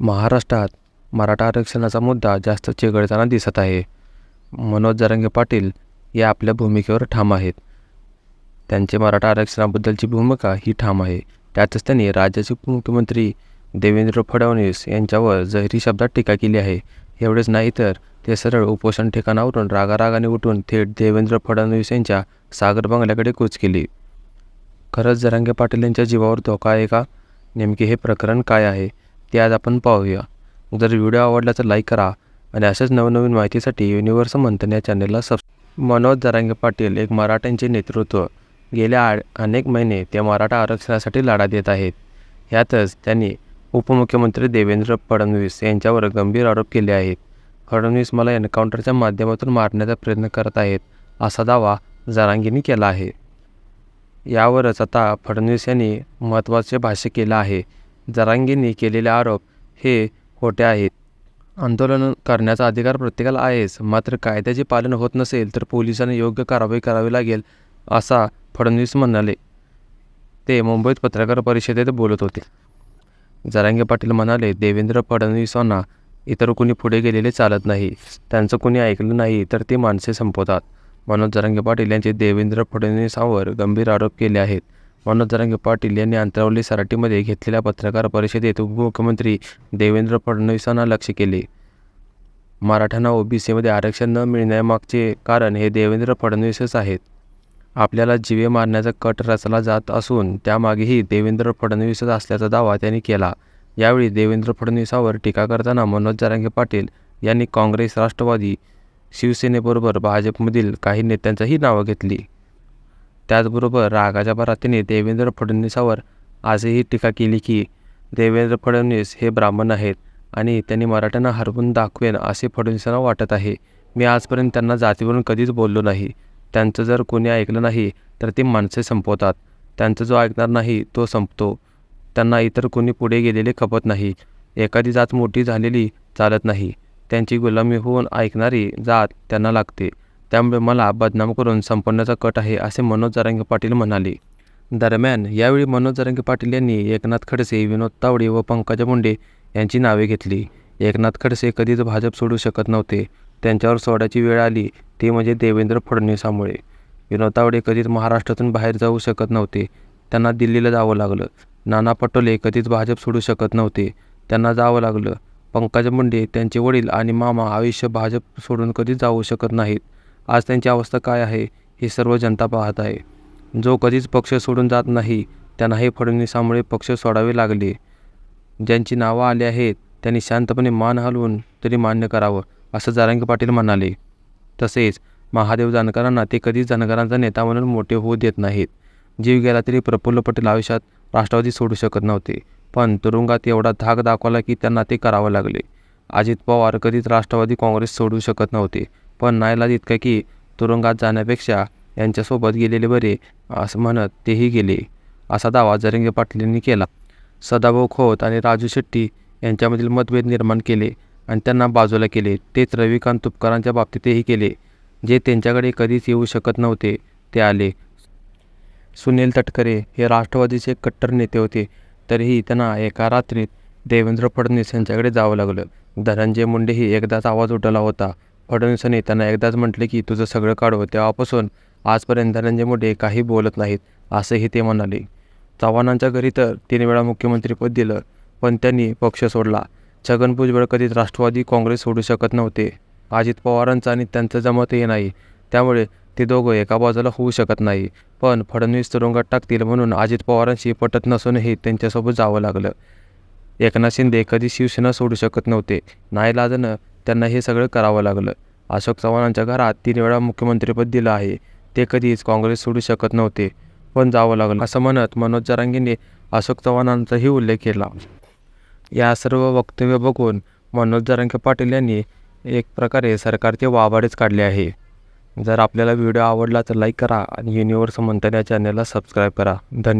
महाराष्ट्रात मराठा आरक्षणाचा मुद्दा जास्त चिघळताना दिसत आहे. मनोज जरांगे पाटील या आपल्या भूमिकेवर ठाम आहेत. त्यांचे मराठा आरक्षणाबद्दलची भूमिका ही ठाम आहे. त्यातच त्यांनी राज्याचे उपमुख्यमंत्री देवेंद्र फडणवीस यांच्यावर जहरी शब्दात टीका केली आहे. एवढेच नाही तर ते सरळ उपोषण ठिकाणावरून रागारागाने उठून थेट देवेंद्र फडणवीस यांच्या सागर बंगल्याकडे कूच केली. खरंच जरांगे पाटील यांच्या जीवावर धोका आहे का? नेमके हे प्रकरण काय आहे? ते आज आपण पाहूया. जर व्हिडिओ आवडला तर लाईक करा आणि अशाच नवनवीन माहितीसाठी युनिवर्स मंथन या चॅनलला सब मनोज जरांगे पाटील एक मराठ्यांचे नेतृत्व. गेल्या अनेक महिने ते मराठा आरक्षणासाठी लढा देत आहेत. ह्यातच त्यांनी उपमुख्यमंत्री देवेंद्र फडणवीस यांच्यावर गंभीर आरोप केले आहेत. फडणवीस मला एन्काउंटरच्या माध्यमातून मारण्याचा प्रयत्न करत आहेत असा दावा जरांगींनी केला आहे. यावरच आता फडणवीस यांनी महत्त्वाचे भाष्य केलं आहे. जरांगींनी केलेले आरोप हे खोटे आहेत. आंदोलन करण्याचा अधिकार प्रत्येकाला आहेच. मात्र कायद्याचे पालन होत नसेल तर पोलिसांनी योग्य कारवाई करावी लागेल असा फडणवीस म्हणाले. ते मुंबईत पत्रकार परिषदेत बोलत होते. जरांगे पाटील म्हणाले देवेंद्र फडणवीसांना इतर कुणी पुढे गेलेले चालत नाही. त्यांचं कुणी ऐकलं नाही तर ते माणसे संपवतात. मनोज जरांगे पाटील यांचे देवेंद्र फडणवीसांवर गंभीर आरोप केले आहेत. मनोज जरांगे पाटील यांनी अंतरावली सराटीमध्ये घेतलेल्या पत्रकार परिषदेत उपमुख्यमंत्री देवेंद्र फडणवीसांना लक्ष केले. मराठ्यांना ओबीसीमध्ये आरक्षण न मिळण्यामागचे कारण हे देवेंद्र फडणवीसच आहेत. आपल्याला जिवे मारण्याचा कट रचला जात असून त्यामागेही देवेंद्र फडणवीसच असल्याचा दावा त्यांनी केला. यावेळी देवेंद्र फडणवीसांवर टीका करताना मनोज जरांगे पाटील यांनी काँग्रेस राष्ट्रवादी शिवसेनेबरोबर भाजपमधील काही नेत्यांचंही नावं घेतली. त्याचबरोबर रागाच्या भरातीने देवेंद्र फडणवीसावर आजही टीका केली की देवेंद्र फडणवीस हे ब्राह्मण आहेत आणि त्यांनी मराठ्यांना हरवून दाखवेन असे फडणवीसांना वाटत आहे. मी आजपर्यंत त्यांना जातीवरून कधीच बोललो नाही. त्यांचं जर कोणी ऐकलं नाही तर ती माणसे संपवतात. त्यांचं जो ऐकणार नाही तो संपतो. त्यांना इतर कोणी पुढे गेलेले खपत नाही. एखादी जात मोठी झालेली चालत नाही. त्यांची गुलामी होऊन ऐकणारी जात त्यांना लागते. त्यामुळे मला बदनाम करून संपवण्याचा कट आहे असे मनोज जरांगे पाटील म्हणाले. दरम्यान यावेळी मनोज जरांगे पाटील यांनी एकनाथ खडसे विनोद तावडे व पंकजा मुंडे यांची नावे घेतली. एकनाथ खडसे कधीच भाजप सोडू शकत नव्हते. त्यांच्यावर सोडायची वेळ आली ती म्हणजे देवेंद्र फडणवीसामुळे. विनोद तावडे कधीच महाराष्ट्रातून बाहेर जाऊ शकत नव्हते. त्यांना दिल्लीला जावं लागलं. नाना पटोले कधीच भाजप सोडू शकत नव्हते. त्यांना जावं लागलं. पंकजा मुंडे त्यांचे वडील आणि मामा आयुष्य भाजप सोडून कधीच जाऊ शकत नाहीत. आज त्यांची अवस्था काय आहे हे सर्व जनता पाहत आहे. जो कधीच पक्ष सोडून जात नाही त्यांनाही फडणवीसामुळे पक्ष सोडावे लागले. ज्यांची नावं आली आहेत त्यांनी शांतपणे मान हलवून तरी मान्य करावं असं जारंग पाटील म्हणाले. तसेच महादेव जानकरांना ते कधीच जानकरांचा नेता म्हणून मोठे होऊ देत नाहीत. जीव गेला तरी प्रफुल्ल पटेल आयुष्यात राष्ट्रवादी सोडू शकत नव्हते. पण तुरुंगात एवढा धाक दाखवला की त्यांना ते करावं लागले. अजित पवार कधीच राष्ट्रवादी काँग्रेस सोडू शकत नव्हते. पण नाईलाज इतकं की तुरुंगात जाण्यापेक्षा यांच्यासोबत गेलेले बरे असं म्हणत तेही गेले. असा दावा जरंगे पाटलींनी केला. सदाभाऊ खोत आणि राजू शेट्टी यांच्यामधील मतभेद निर्माण केले आणि त्यांना बाजूला केले. तेच रविकांत तुपकरांच्या बाबतीतही केले. जे त्यांच्याकडे कधीच येऊ शकत नव्हते ते आले. सुनील तटकरे हे राष्ट्रवादीचे कट्टर नेते होते. तरीही त्यांना एका रात्रीत देवेंद्र फडणवीस यांच्याकडे जावं लागलं. धनंजय मुंडेही एकदाच आवाज उठवला होता. फडणवीसांनी त्यांना एकदाच म्हटले की तुझं सगळं काढव तेव्हापासून आजपर्यंत धनंजय मुंडे काही बोलत नाहीत असंही ते म्हणाले. चव्हाणांच्या घरी तर तीन वेळा मुख्यमंत्रीपद दिलं पण त्यांनी पक्ष सोडला. छगन भुजबळ कधीच राष्ट्रवादी काँग्रेस सोडू शकत नव्हते. अजित पवारांचं आणि त्यांचं जमतही नाही. त्यामुळे ते दोघं एका बाजूला होऊ शकत नाही. पण फडणवीस तुरुंगात टाकतील म्हणून अजित पवारांशी पटत नसूनही त्यांच्यासोबत जावं लागलं. एकनाथ शिंदे कधी शिवसेना सोडू शकत नव्हते. नाईलाजानं त्यांना हे सगळं करावं लागलं. अशोक चव्हाणांच्या घरात तीन वेळा मुख्यमंत्रीपद दिलं आहे. ते कधीच काँग्रेस सोडू शकत नव्हते पण जावं लागलं असं म्हणत मनोज जरांगेंनी अशोक चव्हाणांचाही उल्लेख केला. या सर्व वक्तव्य बघून मनोज जरांगे पाटील यांनी एक प्रकारे सरकारचे वाबाडेच काढले आहे. जर आपल्याला व्हिडिओ आवडला तर लाईक करा आणि युनिवर्स मंथन या चॅनलला सबस्क्राईब करा. धन्यवाद.